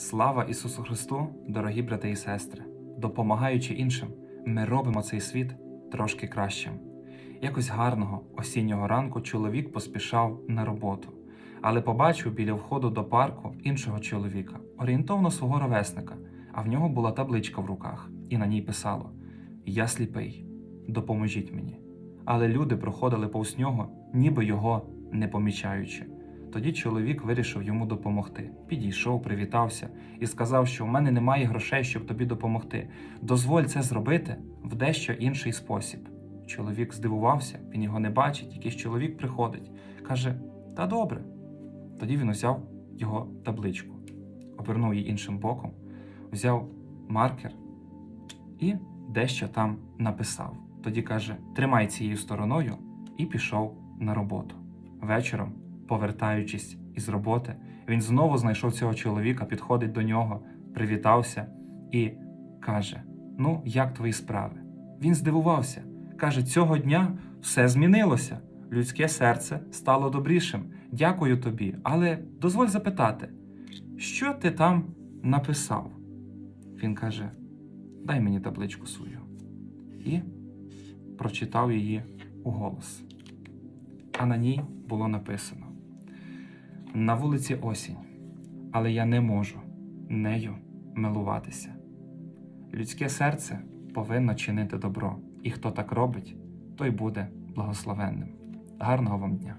Слава Ісусу Христу, дорогі брати і сестри! Допомагаючи іншим, ми робимо цей світ трошки кращим. Якось гарного осіннього ранку чоловік поспішав на роботу, але побачив біля входу до парку іншого чоловіка, орієнтовно свого ровесника, а в нього була табличка в руках, і на ній писало: Я сліпий, допоможіть мені. Але люди проходили повз нього, ніби його не помічаючи. Тоді чоловік вирішив йому допомогти. Підійшов, привітався і сказав, що в мене немає грошей, щоб тобі допомогти. Дозволь це зробити в дещо інший спосіб. Чоловік здивувався, він його не бачить, якийсь чоловік приходить. Каже: Та добре. Тоді він узяв його табличку, обернув її іншим боком, взяв маркер і дещо там написав. Тоді каже: Тримай цією стороною і пішов на роботу. Вечором, повертаючись із роботи, він знову знайшов цього чоловіка, підходить до нього, привітався і каже: Ну, як твої справи? Він здивувався. Каже, цього дня все змінилося. Людське серце стало добрішим. Дякую тобі. Але дозволь запитати, що ти там написав? Він каже: Дай мені табличку свою. І прочитав її уголос. А на ній було написано: На вулиці осінь, але я не можу нею милуватися. Людське серце повинно чинити добро, і хто так робить, той буде благословенним. Гарного вам дня!